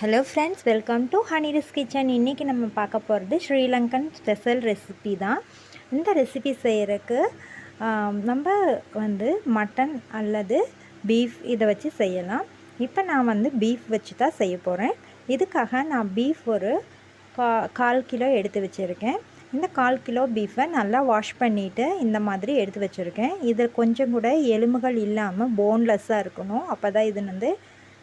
Hello friends welcome to ஹனிரிஸ் kitchen இன்றைக்கி நம்ம பார்க்க போகிறது ஸ்ரீலங்கன் ஸ்பெஷல் ரெசிபி தான். இந்த ரெசிபி செய்கிறதுக்கு நம்ம வந்து மட்டன் அல்லது பீஃப் இதை வச்சு செய்யலாம். இப்போ நான் வந்து பீஃப் வச்சு தான் செய்ய போகிறேன் இதுக்காக நான் பீஃப் ஒரு கா கால் கிலோ எடுத்து வச்சுருக்கேன். இந்த கால் கிலோ பீஃபை நல்லா வாஷ் பண்ணிவிட்டு இந்த மாதிரி எடுத்து வச்சுருக்கேன். இதில் கொஞ்சம் கூட எலும்புகள் இல்லாமல் போன்லெஸ்ஸாக இருக்கணும். அப்போ தான் இது வந்து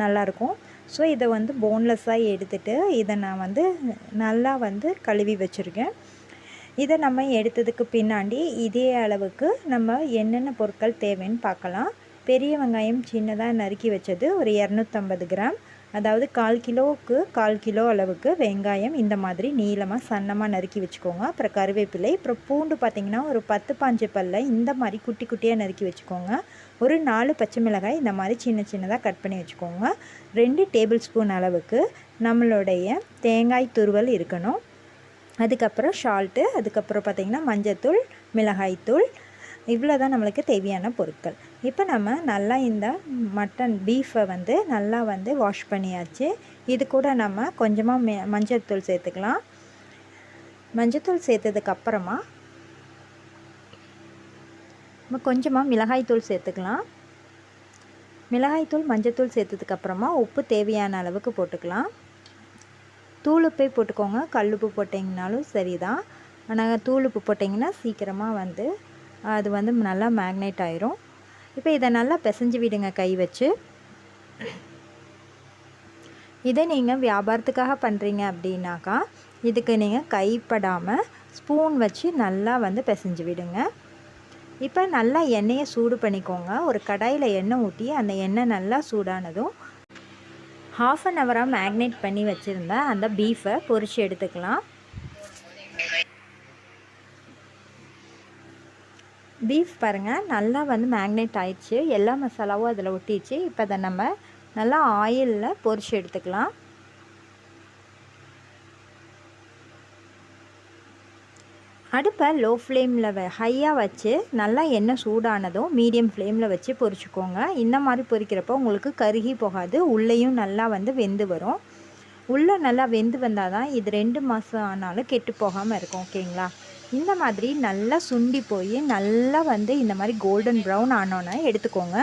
நல்லாயிருக்கும். ஸோ இதை வந்து போன்லெஸ்ஸாக எடுத்துகிட்டு இதை நான் வந்து நல்லா வந்து கழுவி வச்சுருக்கேன். இதை நம்ம எடுத்ததுக்கு பின்னாடி இதே அளவுக்கு நம்ம என்னென்ன பொருட்கள் தேவைன்னு பார்க்கலாம். பெரிய வெங்காயம் சின்னதாக நறுக்கி வச்சது ஒரு இரநூத்தம்பது கிராம். அதாவது கால் கிலோவுக்கு கால் கிலோ அளவுக்கு வெங்காயம் இந்த மாதிரி நீளமாக சன்னமாக நறுக்கி வச்சுக்கோங்க. அப்புறம் கருவேப்பிலை. அப்புறம் பூண்டு பார்த்திங்கன்னா ஒரு பத்து பாஞ்சு பல்ல இந்த மாதிரி குட்டி குட்டியாக நறுக்கி வச்சுக்கோங்க. ஒரு நாலு பச்சை மிளகாய் இந்த மாதிரி சின்ன சின்னதாக கட் பண்ணி வச்சுக்கோங்க. ரெண்டு டேபிள் ஸ்பூன் அளவுக்கு நம்மளுடைய தேங்காய் துருவல் இருக்கணும். அதுக்கப்புறம் ஷால்ட்டு அதுக்கப்புறம் பார்த்திங்கன்னா மஞ்சத்தூள் மிளகாய்த்தூள் இவ்வளோ தான் நம்மளுக்கு தேவையான பொருட்கள். இப்போ நம்ம நல்லா இந்த மட்டன் பீஃபை வந்து நல்லா வந்து வாஷ் பண்ணியாச்சு. இது கூட நம்ம கொஞ்சமாக மெ மஞ்சத்தூள் சேர்த்துக்கலாம். மஞ்சத்தூள் சேர்த்ததுக்கப்புறமா நம்ம கொஞ்சமாக மிளகாய்த்தூள் சேர்த்துக்கலாம். மிளகாய்த்தூள் மஞ்சத்தூள் சேர்த்ததுக்கப்புறமா உப்பு தேவையான அளவுக்கு போட்டுக்கலாம். தூளுப்பை போட்டுக்கோங்க. கல்லுப்பு போட்டிங்கனாலும் சரி தான் ஆனால் தூளுப்பு போட்டிங்கன்னா சீக்கிரமாக வந்து அது வந்து நல்லா மேக்னேட் ஆயிரும். இப்போ இதை நல்லா பிசைஞ்சு விடுங்க கை வச்சு. இதை நீங்கள் வியாபாரத்துக்காக பண்ணுறீங்க அப்படின்னாக்கா இதுக்கு நீங்கள் கைப்படாமல் ஸ்பூன் வச்சு நல்லா வந்து பிசைஞ்சு விடுங்க. இப்போ நல்லா எண்ணெயை சூடு பண்ணிக்கோங்க. ஒரு கடாயில் எண்ணெய் ஊற்றி அந்த எண்ணெய் நல்லா சூடானதும் ஹாஃப் அன் ஹவராக மேக்னேட் பண்ணி வச்சுருந்த அந்த பீஃபை பொரித்து எடுத்துக்கலாம். பீஃப் பாருங்கள் நல்லா வந்து மேக்னேட் ஆயிடுச்சு. எல்லா மசாலாவும் அதில் ஒட்டிடுச்சு. இப்போ அதை நம்ம நல்லா ஆயிலில் பொரித்து எடுத்துக்கலாம். அடுப்பை லோ ஃப்ளேமில் வ ஹையாக வச்சு நல்லா எண்ணெய் சூடானதும் மீடியம் ஃப்ளேமில் வச்சு பொரிச்சுக்கோங்க. இந்த மாதிரி பொரிக்கிறப்போ உங்களுக்கு கருகி போகாது. உள்ளேயும் நல்லா வந்து வெந்து வரும். உள்ளே நல்லா வெந்து வந்தால் தான் இது ரெண்டு மாதம் ஆனாலும் கெட்டு போகாமல் இருக்கும் ஓகேங்களா இந்த மாதிரி நல்லா சுண்டி போய் நல்லா வந்து இந்த மாதிரி கோல்டன் ப்ரௌன் ஆனோன்னே எடுத்துக்கோங்க.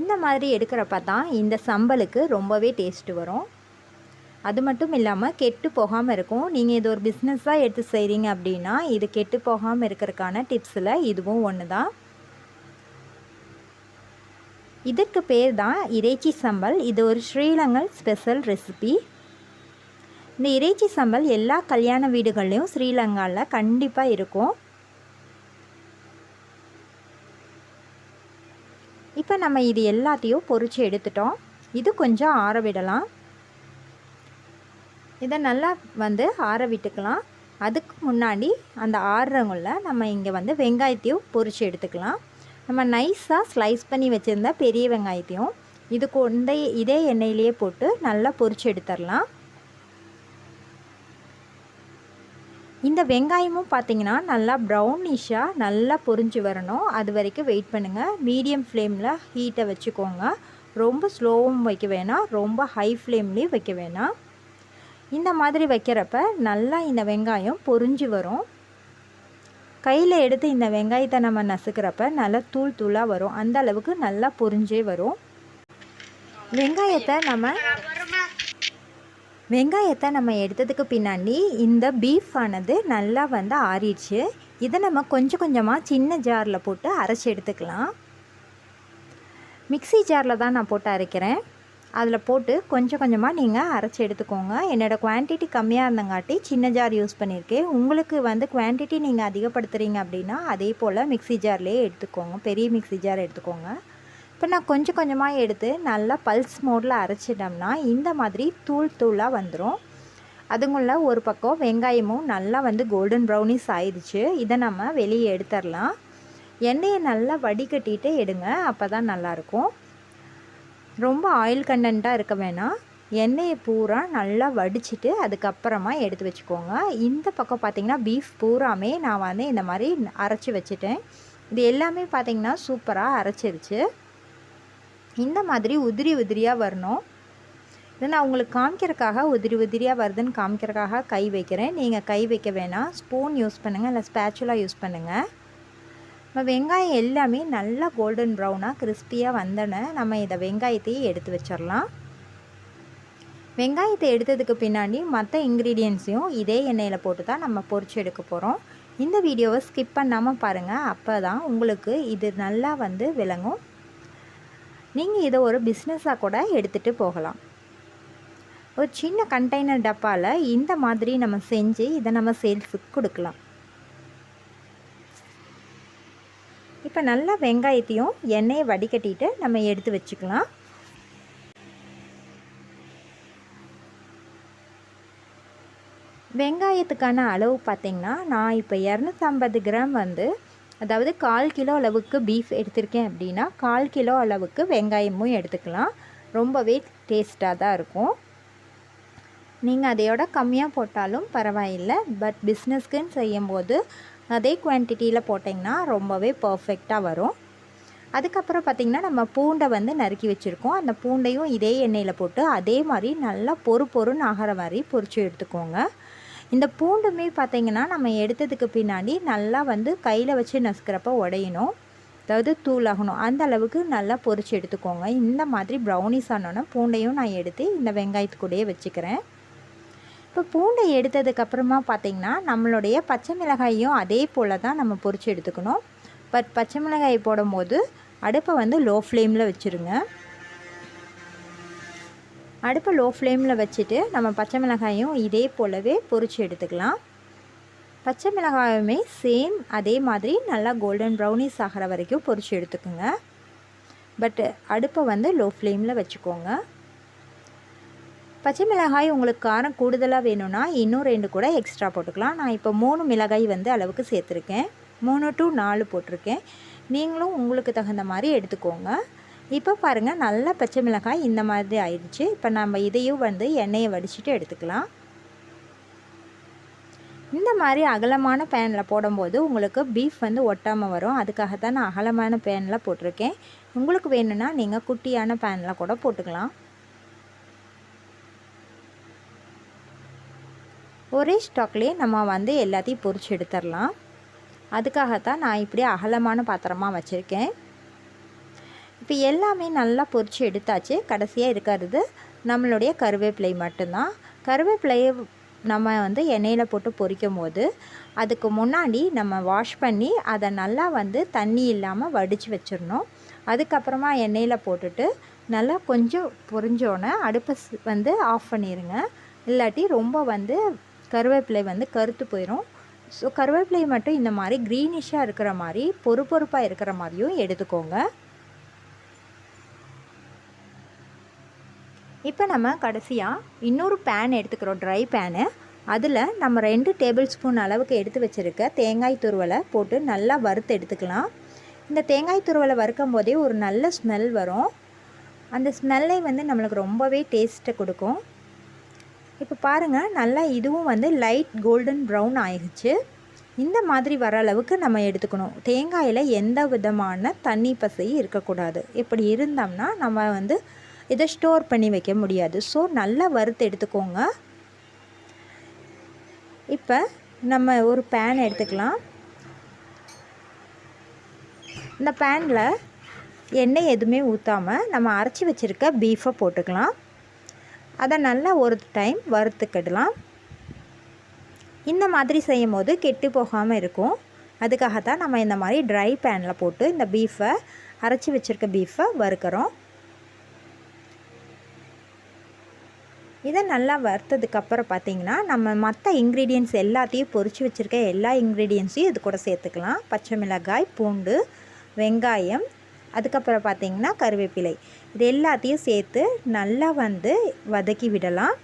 இந்த மாதிரி எடுக்கிறப்ப தான் இந்த சம்பலுக்கு ரொம்பவே டேஸ்ட்டு வரும். அது மட்டும் இல்லாமல் கெட்டு போகாமல் இருக்கும். நீங்கள் இது ஒரு பிஸ்னஸாக எடுத்து செய்கிறீங்க அப்படின்னா இது கெட்டு போகாமல் இருக்கிறதுக்கான டிப்ஸில் இதுவும் ஒன்று தான் இதற்கு பேர் தான் இறைச்சி சம்பல். இது ஒரு ஸ்ரீலங்கல் ஸ்பெஷல் ரெசிபி இந்த இறைச்சி சம்பல் எல்லா கல்யாண வீடுகள்லேயும் ஸ்ரீலங்காவில் கண்டிப்பாக இருக்கும். இப்போ நம்ம இது எல்லாத்தையும் பொறிச்சு எடுத்துட்டோம். இது கொஞ்சம் ஆற விடலாம். இதை நல்லா வந்து ஆற விட்டுக்கலாம். அதுக்கு முன்னாடி அந்த ஆறுறவங்கள நம்ம இங்கே வந்து வெங்காயத்தையும் பொறிச்சு எடுத்துக்கலாம். நம்ம நைஸாக ஸ்லைஸ் பண்ணி வச்சுருந்த பெரிய வெங்காயத்தையும் இது கொண்ட இதே எண்ணெயிலேயே போட்டு நல்லா பொறிச்சு எடுத்துடலாம். இந்த வெங்காயமும் பார்த்திங்கன்னா நல்லா ப்ரௌனிஷாக நல்லா பொரிஞ்சு வரணும். அது வரைக்கும் வெயிட் பண்ணுங்கள் மீடியம் ஃப்ளேமில் ஹீட்டை வச்சுக்கோங்க. ரொம்ப ஸ்லோவும் வைக்க வேணாம். ரொம்ப ஹை ஃப்ளேம்லேயும் வைக்க வேணாம். இந்த மாதிரி வைக்கிறப்ப நல்லா இந்த வெங்காயம் பொரிஞ்சு வரும். கையில் எடுத்து இந்த வெங்காயத்தை நம்ம நசுக்கிறப்ப நல்லா தூள் தூளாக வரும். அந்த அளவுக்கு நல்லா பொரிஞ்சே வரும். வெங்காயத்தை நம்ம வெங்காயத்தை நம்ம எடுத்ததுக்கு பின்னாடி இந்த பீஃப் ஆனது நல்லா வந்து ஆறிடுச்சு. இதை நம்ம கொஞ்சம் கொஞ்சமாக சின்ன ஜாரில் போட்டு அரைச்சி எடுத்துக்கலாம். மிக்சி ஜாரில் தான் நான் போட்டு அரைக்கிறேன். அதில் போட்டு கொஞ்சம் கொஞ்சமாக நீங்கள் அரைச்சி எடுத்துக்கோங்க. என்னோடய குவான்டிட்டி கம்மியாக இருந்தங்காட்டி சின்ன ஜார் யூஸ் பண்ணியிருக்கேன் உங்களுக்கு வந்து குவான்டிட்டி நீங்கள் அதிகப்படுத்துகிறீங்க அப்படின்னா அதே போல் மிக்சி ஜார்லேயே எடுத்துக்கோங்க. பெரிய மிக்சி ஜார் எடுத்துக்கோங்க. இப்போ நான் கொஞ்சம் கொஞ்சமாக எடுத்து நல்லா பல்ஸ் மோடில் அரைச்சிட்டோம்னா இந்த மாதிரி தூள் தூளாக வந்துடும் அதுங்குள்ள ஒரு பக்கம் வெங்காயமும் நல்லா வந்து கோல்டன் ப்ரௌனிஸ் ஆயிடுச்சு. இதை நம்ம வெளியே எடுத்துடலாம். எண்ணெயை நல்லா வடிகட்டிட்டு எடுங்க. அப்போ தான் நல்லாயிருக்கும் ரொம்ப ஆயில் கண்டென்ட்டாக இருக்க வேணாம். எண்ணெயை பூரா நல்லா வடிச்சிட்டு அதுக்கப்புறமா எடுத்து வச்சுக்கோங்க. இந்த பக்கம் பார்த்திங்கன்னா பீஃப் பூராமே நான் வந்து இந்த மாதிரி அரைச்சி வச்சுட்டேன். இது எல்லாமே பார்த்திங்கன்னா சூப்பராக அரைச்சிருச்சு. இந்த மாதிரி உதிரி உதிரியாக வரணும். இது நான் உங்களுக்கு காமிக்கிறதுக்காக உதிரி உதிரியாக வருதுன்னு காமிக்கிறதுக்காக கை வைக்கிறேன். நீங்கள் கை வைக்க வேணாம். ஸ்பூன் யூஸ் பண்ணுங்கள் இல்லை ஸ்பேச்சுலாக யூஸ் பண்ணுங்கள் நம்ம வெங்காயம் எல்லாமே நல்லா கோல்டன் ப்ரௌனாக கிறிஸ்பியாக வந்தோடனே நம்ம இதை வெங்காயத்தையே எடுத்து வச்சிடலாம் வெங்காயத்தை எடுத்ததுக்கு பின்னாடி மற்ற இன்க்ரீடியன்ஸையும் இதே எண்ணெயில் போட்டு தான் நம்ம பொறிச்சு எடுக்க போகிறோம் இந்த வீடியோவை ஸ்கிப் பண்ணாமல் பாருங்கள் அப்போ தான் உங்களுக்கு இது நல்லா வந்து விளங்கும். நீங்கள் இதை ஒரு பிஸ்னஸாக கூட எடுத்துகிட்டு போகலாம். ஒரு சின்ன கண்டெய்னர் டப்பாவில் இந்த மாதிரி நம்ம செஞ்சு இதை நம்ம சேல்ஸுக்கு கொடுக்கலாம். இப்போ நல்லா வெங்காயத்தையும் எண்ணெயை வடிகட்டிட்டு நம்ம எடுத்து வச்சுக்கலாம். வெங்காயத்துக்கான அளவு பார்த்திங்கன்னா நான் இப்போ இரநூத்தம்பது கிராம் வந்து அதாவது கால் கிலோ அளவுக்கு பீஃப் எடுத்திருக்கேன் அப்படின்னா கால் கிலோ அளவுக்கு வெங்காயமும் எடுத்துக்கலாம். ரொம்பவே டேஸ்ட்டாக தான் இருக்கும். நீங்கள் அதையோட கம்மியாக போட்டாலும் பரவாயில்லை பட் பிஸ்னஸ்க்குன்னு செய்யும்போது அதே குவான்டிட்டியில் போட்டிங்கன்னா ரொம்பவே பர்ஃபெக்டாக வரும். அதுக்கப்புறம் பார்த்திங்கன்னா நம்ம பூண்டை வந்து நறுக்கி வச்சுருக்கோம். அந்த பூண்டையும் இதே எண்ணெயில் போட்டு அதே மாதிரி நல்லா பொறு பொறுன்னு ஆகிற மாதிரி பொரிச்சு எடுத்துக்கோங்க. இந்த பூண்டுமே பார்த்திங்கன்னா நம்ம எடுத்ததுக்கு பின்னாடி நல்லா வந்து கையில் வச்சு நசுக்கிறப்ப உடையணும். அதாவது தூளாகணும். அந்த அளவுக்கு நல்லா பொறிச்சு எடுத்துக்கோங்க. இந்த மாதிரி ப்ரௌனிஸ் ஆனோன்னா பூண்டையும் நான் எடுத்து இந்த வெங்காயத்துக்குள்ளேயே வச்சுக்கிறேன். இப்போ பூண்டை எடுத்ததுக்கப்புறமா பார்த்திங்கன்னா நம்மளுடைய பச்சை மிளகாயும் அதே போல் தான் நம்ம பொறிச்சு எடுத்துக்கணும். பட் பச்சை மிளகாய் போடும்போது அடுப்பை வந்து லோ ஃப்ளேமில் வச்சுருங்க. அடுப்பை லோ ஃப்ளேமில் வச்சுட்டு நம்ம பச்சை மிளகாயும் இதே போலவே பொறிச்சு எடுத்துக்கலாம். பச்சை மிளகாயுமே சேம் அதே மாதிரி நல்லா கோல்டன் ப்ரௌனிஸ் ஆகிற வரைக்கும் பொறிச்சு எடுத்துக்கோங்க. பட் அடுப்பை வந்து லோ ஃப்ளேமில் வச்சுக்கோங்க. பச்சை மிளகாய் உங்களுக்கு காரம் கூடுதலாக வேணும்னா இன்னும் ரெண்டு கூட எக்ஸ்ட்ரா போட்டுக்கலாம். நான் இப்போ மூணு மிளகாய் வந்து அளவுக்கு சேர்த்துருக்கேன். மூணு டு நாலு போட்டிருக்கேன். நீங்களும் உங்களுக்கு தகுந்த மாதிரி எடுத்துக்கோங்க. இப்போ பாருங்கள் நல்லா பச்சை மிளகாய் இந்த மாதிரி ஆயிடுச்சு. இப்போ நம்ம இதையும் வந்து எண்ணெயை வடிச்சிட்டு எடுத்துக்கலாம். இந்த மாதிரி அகலமான பேனில் போடும்போது உங்களுக்கு பீஃப் வந்து ஒட்டாமல் வரும். அதுக்காக தான் நான் அகலமான பேனில் போட்டிருக்கேன். உங்களுக்கு வேணும்னா நீங்கள் குட்டியான பேனில் கூட போட்டுக்கலாம். ஒரே ஸ்டாக்லேயே நம்ம வந்து எல்லாத்தையும் பொரிச்சு எடுத்துடலாம். அதுக்காகத்தான் நான் இப்படி அகலமான பாத்திரமாக வச்சுருக்கேன். இப்போ எல்லாமே நல்லா பொறிச்சு எடுத்தாச்சு. கடைசியாக இருக்கிறது நம்மளுடைய கருவேப்பிலை மட்டும்தான். கருவேப்பிலையை நம்ம வந்து எண்ணெயில் போட்டு பொரிக்கும் போது அதுக்கு முன்னாடி நம்ம வாஷ் பண்ணி அதை நல்லா வந்து தண்ணி இல்லாமல் வடித்து வச்சிடணும். அதுக்கப்புறமா எண்ணெயில் போட்டுட்டு நல்லா கொஞ்சம் பொரிஞ்சோன்னே அடுப்பை வந்து ஆஃப் பண்ணிடுங்க இல்லாட்டி ரொம்ப வந்து கருவேப்பிலை வந்து கருத்து போயிடும் ஸோ கருவேப்பிலை மட்டும் இந்த மாதிரி க்ரீனிஷாக இருக்கிற மாதிரி பொறு பொறுப்பாக இருக்கிற மாதிரியும் எடுத்துக்கோங்க. இப்போ நம்ம கடைசியாக இன்னொரு பேன் எடுத்துக்கிறோம் ட்ரை பேனு அதில் நம்ம ரெண்டு டேபிள் ஸ்பூன் அளவுக்கு எடுத்து வச்சுருக்க தேங்காய் துருவலை போட்டு நல்லா வறுத்து எடுத்துக்கலாம். இந்த தேங்காய் துருவலை வறுக்கும் போதே ஒரு நல்ல ஸ்மெல் வரும். அந்த ஸ்மெல்லை வந்து நம்மளுக்கு ரொம்பவே டேஸ்ட்டை கொடுக்கும். இப்போ பாருங்கள் நல்லா இதுவும் வந்து லைட் கோல்டன் ப்ரௌன் ஆயிடுச்சு இந்த மாதிரி வர அளவுக்கு நம்ம எடுத்துக்கணும். தேங்காயில் எந்த விதமான தண்ணி பசையும் இருக்கக்கூடாது. இப்படி இருந்தோம்னா நம்ம வந்து இதை ஸ்டோர் பண்ணி வைக்க முடியாது. ஸோ நல்லா வறுத்து எடுத்துக்கோங்க. இப்போ நம்ம ஒரு பேன் எடுத்துக்கலாம். இந்த பேனில் எண்ணெய் எதுவுமே ஊற்றாமல் நம்ம அரைச்சி வச்சுருக்க பீஃபை போட்டுக்கலாம். அதை நல்லா ஒரு டைம் வறுத்துக்கிடலாம். இந்த மாதிரி செய்யும் போது கெட்டு போகாமல் இருக்கும். அதுக்காக தான் நம்ம இந்த மாதிரி ட்ரை பேனில் போட்டு இந்த பீஃபை அரைச்சி வச்சுருக்க பீஃபை வறுக்கிறோம். இதை நல்லா வறுத்ததுக்கப்புறம் பார்த்திங்கன்னா நம்ம மற்ற இன்க்ரீடியன்ஸ் எல்லாத்தையும் பொறிச்சு வச்சுருக்க எல்லா இன்க்ரீடியன்ஸையும் இது கூட சேர்த்துக்கலாம். பச்சை மிளகாய் பூண்டு வெங்காயம் அதுக்கப்புறம் பார்த்திங்கன்னா கருவேப்பிலை. இது எல்லாத்தையும் சேர்த்து நல்லா வந்து வதக்கி விடலாம்.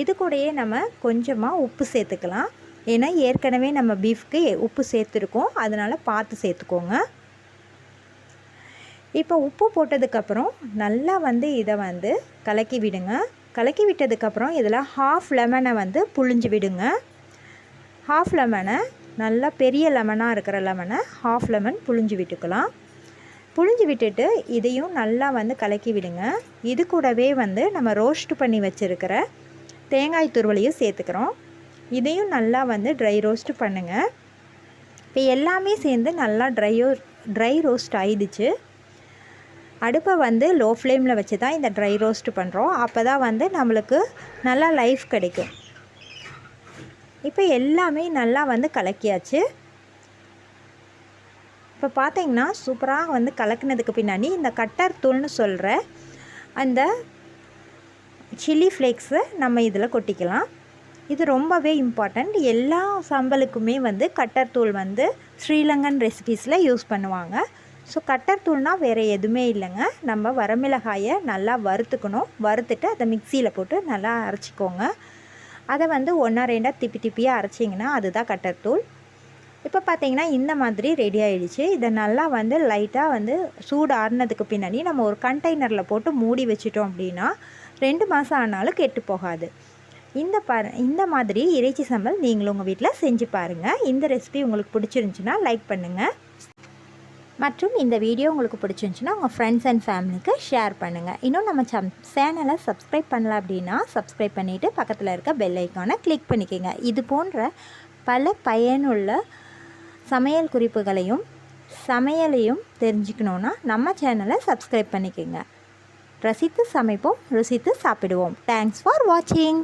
இது கூடயே நம்ம கொஞ்சமாக உப்பு சேர்த்துக்கலாம். ஏன்னா ஏற்கனவே நம்ம பீஃப்க்கு உப்பு சேர்த்துருக்கோம். அதனால் பார்த்து சேர்த்துக்கோங்க. இப்போ உப்பு போட்டதுக்கப்புறம் நல்லா வந்து இதை வந்து கலக்கி விடுங்க. கலக்கி விட்டதுக்கப்புறம் இதில் ஹாஃப் லெமனை வந்து புழிஞ்சு விடுங்க. ஹாஃப் லெமனை நல்லா பெரிய லெமனாக இருக்கிற லெமனை ஹாஃப் லெமன் புழிஞ்சு விட்டுக்கலாம். புழிஞ்சு விட்டுட்டு இதையும் நல்லா வந்து கலக்கி விடுங்க. இது கூடவே வந்து நம்ம ரோஸ்ட் பண்ணி வச்சுருக்கிற தேங்காய் துருவலையும் சேர்த்துக்கிறோம். இதையும் நல்லா வந்து ட்ரை ரோஸ்ட் பண்ணுங்கள் இப்போ எல்லாமே சேர்ந்து நல்லா ட்ரையோ ட்ரை ரோஸ்ட் ஆயிடுச்சு. அடுப்பை வந்து லோ ஃப்ளேமில் வச்சு தான் இந்த ட்ரை ரோஸ்ட் பண்ணுறோம் அப்போ தான் வந்து நம்மளுக்கு நல்லா லைஃப் கிடைக்கும். இப்போ எல்லாமே நல்லா வந்து கலக்கியாச்சு. இப்போ பார்த்தீங்கன்னா சூப்பராக வந்து கலக்கினதுக்கு பின்னாடி இந்த கட்டர் தூள்னு சொல்கிற அந்த சில்லி ஃப்ளேக்ஸை நம்ம இதில் கொட்டிக்கலாம். இது ரொம்பவே இம்பார்ட்டண்ட் எல்லா சம்பலுக்குமே வந்து கட்டர் தூள் வந்து ஸ்ரீலங்கன் ரெசிபீஸில் யூஸ் பண்ணுவாங்க. ஸோ கட்டர் தூள்னால் வேறு எதுவுமே இல்லைங்க. நம்ம வரமிளகாயை நல்லா வறுத்துக்கணும். வறுத்துட்டு அதை மிக்சியில் போட்டு நல்லா அரைச்சிக்கோங்க. அதை வந்து ஒன்றா ரெண்டாக திப்பி திப்பியாக அரைச்சிங்கன்னா அதுதான் கட்டர் தூள். இப்போ பார்த்தீங்கன்னா இந்த மாதிரி ரெடி ஆகிடுச்சு இதை நல்லா வந்து லைட்டாக வந்து சூடு ஆறுனதுக்கு பின்னாடி நம்ம ஒரு கண்டெய்னரில் போட்டு மூடி வச்சிட்டோம் அப்படின்னா ரெண்டு மாதம் ஆனாலும் கெட்டு போகாது. இந்த ப இந்த மாதிரி இறைச்சி சம்பல் நீங்களும் உங்கள் வீட்டில் செஞ்சு பாருங்கள் இந்த ரெசிபி உங்களுக்கு பிடிச்சிருந்துச்சுன்னா லைக் பண்ணுங்கள் மற்றும் இந்த வீடியோ உங்களுக்கு பிடிச்சிருந்துச்சுன்னா உங்கள் ஃப்ரெண்ட்ஸ் அண்ட் ஃபேமிலிக்கு ஷேர் பண்ணுங்கள் இன்னும் நம்ம சம் சேனலை சப்ஸ்கிரைப் பண்ணல அப்படின்னா சப்ஸ்கிரைப் பண்ணிவிட்டு பக்கத்தில் இருக்க பெல் ஐக்கானை கிளிக் பண்ணிக்கோங்க. இது போன்ற பல பயனுள்ள சமையல் குறிப்புகளையும் சமையலையும் தெரிஞ்சுக்கணுன்னா நம்ம சேனலை சப்ஸ்கிரைப் பண்ணிக்கோங்க. ரசித்து சமைப்போம் ருசித்து சாப்பிடுவோம். தேங்க்ஸ் ஃபார் வாட்சிங்